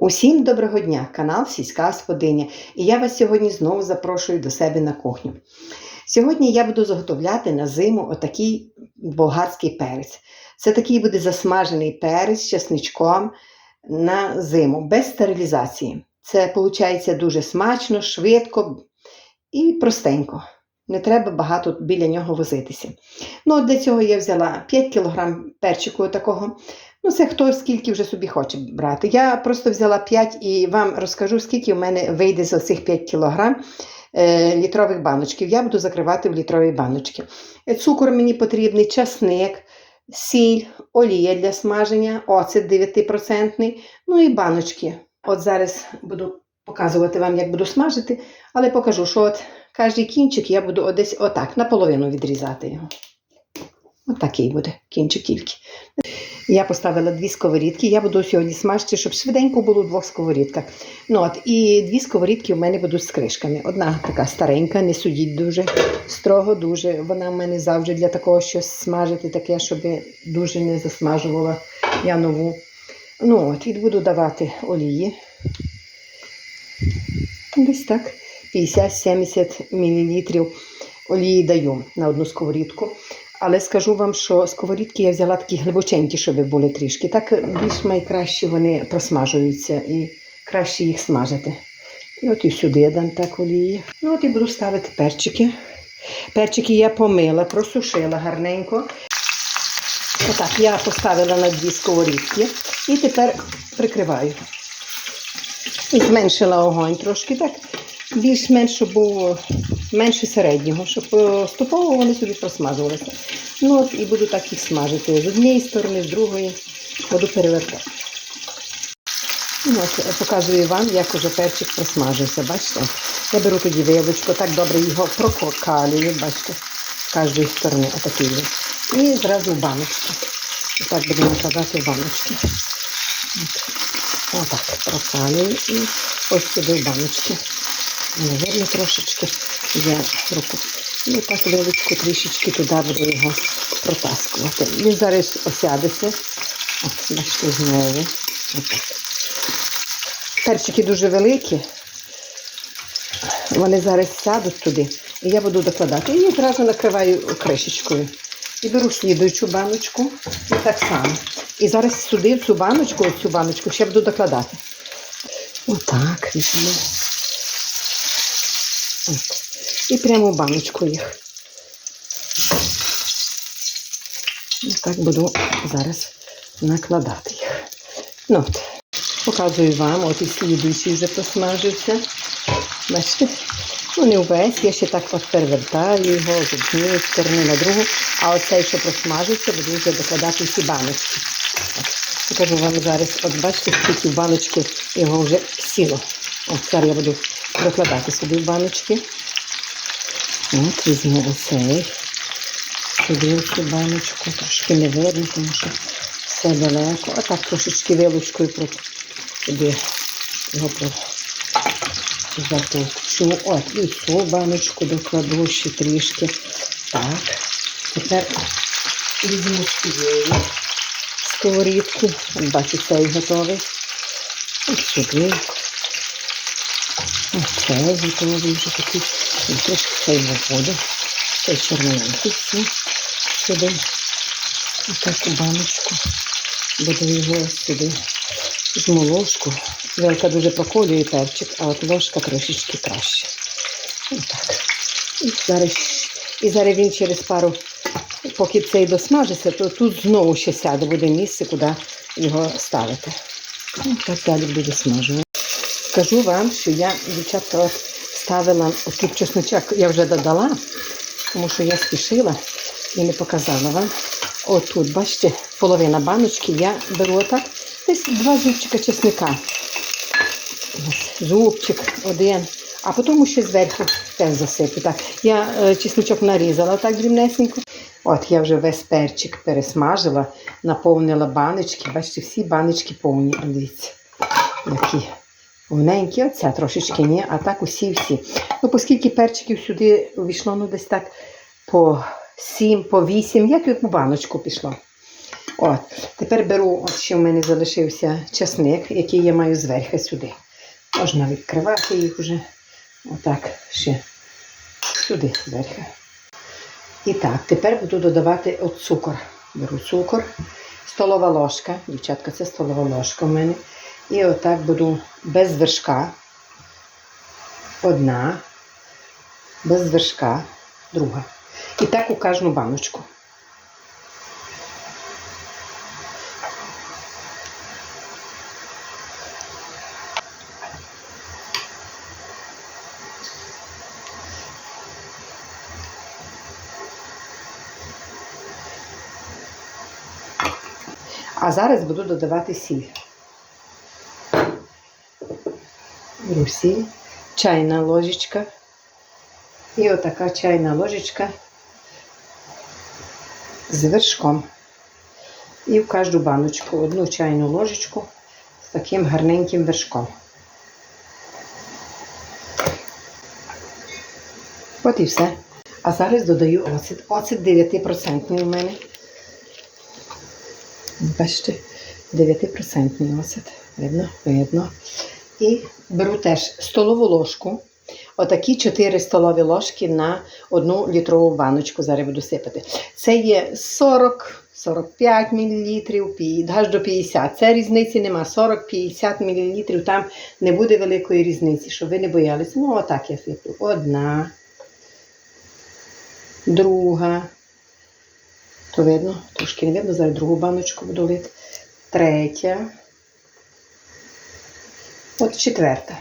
Усім доброго дня, канал Сільська Господиня. І я вас сьогодні знову запрошую до себе на кухню. Сьогодні я буду заготовляти на зиму отакий болгарський перець. Це такий буде засмажений перець з чесничком на зиму, без стерилізації. Це виходить дуже смачно, швидко і простенько. Не треба багато біля нього возитися. Ну, для цього я взяла 5 кг перчику такого. Ну, це хто скільки вже собі хоче брати. Я просто взяла 5 і вам розкажу, скільки в мене вийде з цих 5 кг е, літрових баночків. Я буду закривати в літрові баночки. Е, Цукор мені потрібний, часник, сіль, олія для смаження, оцет 9%, ну і баночки. От зараз буду показувати вам, як буду смажити, але покажу, що от кожний кінчик я буду десь отак, наполовину відрізати його. Отакий буде кінчик тільки. Я поставила дві сковорідки. Я буду сьогодні смажити, щоб швиденько було в двох сковорідках. Ну, от, і дві сковорідки у мене будуть з кришками. Одна така старенька, не судіть дуже строго, дуже. Вона в мене завжди для такого щось смажити, таке, щоб дуже не засмажувала я нову. Ну, от, і буду давати олії. Десь так. 50-70 мл олії даю на одну сковорідку. Але скажу вам, що сковорідки я взяла такі глибоченькі, щоб були трішки. Так більш найкраще вони просмажуються і краще їх смажити. І от і сюди я дам так олії. Ну от і буду ставити перчики. Перчики я помила, просушила гарненько. Отак, я поставила на дві сковорідки і тепер прикриваю. І зменшила огонь трошки так. Більш-менш, щоб менше середнього, щоб поступово вони собі просмажувалися. Ну от і буду так їх смажити з однієї сторони, з другої буду перевертати. Ну, от, показую вам, як уже перчик просмажився. Бачите? Я беру тоді вилочку, так добре його прокалюю, бачите, з кожної сторони отакий. І зразу в баночки. Так будемо накладати в баночки. От. Отак прокалюю і ось сюди в баночки. Наверно, трошечки я руку. І так вилочку трішечки туди буду його протаскувати. Він зараз осядеться. От, бачите, знову. Отак. Перчики дуже великі. Вони зараз сядуть туди. І я буду докладати. І одразу накриваю кришечкою. І беру слідуючу баночку. І так само. І зараз сюди, в цю баночку, цю баночку ще буду докладати. Отак візьму. І прямо в баночку їх. І так буду зараз накладати їх. Ну от, показую вам, от і слідуючий вже посмажився. Бачите? Ну, увесь, я ще так перевертаю його з однієї сторони на другу, а оцей, що просмажився, буду вже докладати всі баночки. Покажу вам зараз, от бачите, скільки баночки його вже сіло. От зараз я буду докладати собі в баночки. От, візьму оцей. Сюди в баночку. Трошки не видно, тому що все далеко. Отак трошечки вилочкою сюди його затовчу. От, і цю баночку докладу ще трішки. Так. Тепер візьму з цієї сковорідки. Бачу, цей готовий. Ось сюди. Оце готовий вже такий. І Трошки цей буде. Цей чорненький все сюди. Отак у баночку. Буду його сюди. Візьму ложку. Велика дуже проколює перчик, а от ложка трошечки краще. Отак. І зараз, і зараз він через пару, поки цей досмажиться, то тут знову ще сяде, буде місце, куди його ставити. І так далі буде смажувати. Скажу вам, що я, дівчатка, от ставила отут чесночок, я вже додала, тому що я спішила і не показала вам. Отут, бачите, половина баночки я беру отак, десь два зубчика чесника. Зубчик один. А потім ще зверху теж засиплю. Так, я е, чесночок нарізала так дрібнесенько. От я вже весь перчик пересмажила, наповнила баночки. Бачите, всі баночки повні. Дивіться, які повненькі. Оця трошечки ні, а так усі всі. Ну, оскільки перчиків сюди увійшло, ну десь так по 7, по 8, як і у баночку пішло. От, тепер беру, от ще в мене залишився часник, який я маю зверху сюди. Можна відкривати їх вже. Отак ще сюди зверху. І так, тепер буду додавати от цукор. Беру цукор, столова ложка. Дівчатка, це столова ложка в мене. І отак буду без вершка. Одна, без вершка, друга. І так у кожну баночку. А зараз буду додавати сіль. Беру сіль, чайна ложечка. І отака чайна ложечка з вершком. І в кожну баночку одну чайну ложечку з таким гарненьким вершком. От і все. А зараз додаю оцет. Оцет 9% у мене. Бачите, 9% оцет. Видно, видно. І беру теж столову ложку. Отакі 4 столові ложки на одну літрову баночку. Зараз буду сипати. Це є 40-45 мл, аж до 50. Це різниці нема. 40-50 мл. Там не буде великої різниці, щоб ви не боялися. Ну, отак я сиплю. Одна, друга. То видно, трошки не видно, зараз другу баночку буду лити. Третя. От четверта.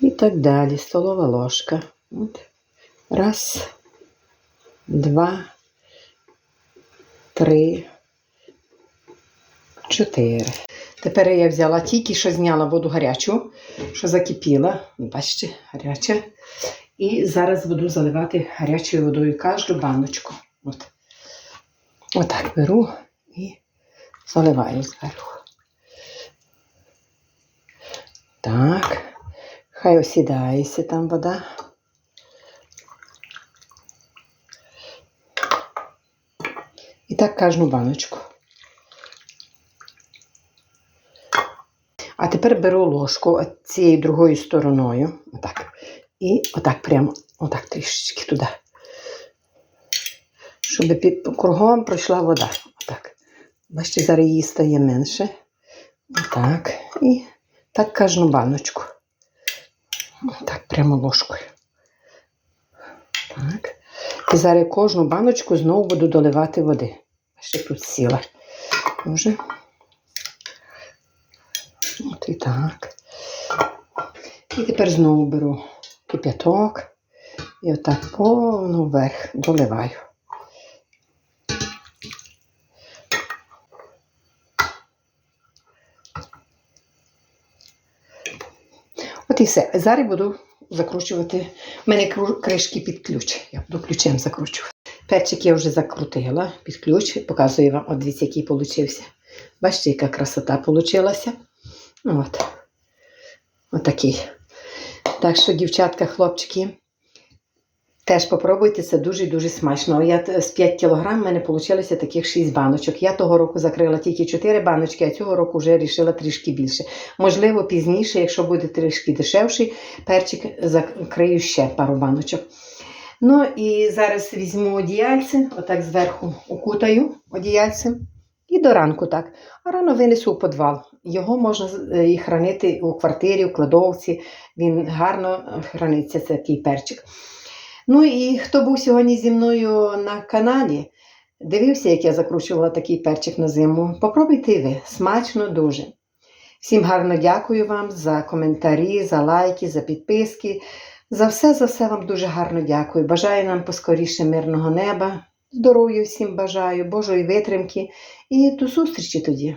І так далі. Столова ложка. От. Раз, два, три, чотири. Тепер я взяла тільки що зняла воду гарячу, що закипіла. Бачите, гаряча. І зараз буду заливати гарячою водою кожну баночку. От. Отак беру і заливаю зверху. Так. Хай осідається там вода. І так кожну баночку. А тепер беру ложку цією другою стороною. Отак. І отак прямо, отак трішечки туди. Щоб під кругом пройшла вода. Бачите, зараз її стає менше. Отак. І так кожну баночку. Так, прямо ложкою. Так. І зараз кожну баночку знову буду доливати води. Ще тут сіла. Уже. От і так. І тепер знову беру кип'яток і отак повно вверх доливаю. Все. Зараз буду закручувати. У мене кришки під ключ. Я буду ключем закручувати. Перчик я вже закрутила під ключ. Показую вам, от дивіться, який получився. Бачите, яка красота получилася. От. Отакий. Так що, дівчатка, хлопчики, теж попробуйте, це дуже-дуже смачно. Я з 5 кг в мене вийшло таких 6 баночок. Я того року закрила тільки 4 баночки, а цього року вже вирішила трішки більше. Можливо, пізніше, якщо буде трішки дешевший, перчик закрию ще пару баночок. Ну і зараз візьму одіяльце, отак зверху укутаю одіяльцем. І до ранку так. А рано винесу у підвал. Його можна е, і хранити у квартирі, у кладовці. Він гарно храниться, це такий перчик. Ну і хто був сьогодні зі мною на каналі, дивився, як я закручувала такий перчик на зиму. Попробуйте ви. Смачно дуже. Всім гарно дякую вам за коментарі, за лайки, за підписки. За все, за все вам дуже гарно дякую. Бажаю нам поскоріше мирного неба. Здоров'я всім бажаю, Божої витримки і до зустрічі тоді.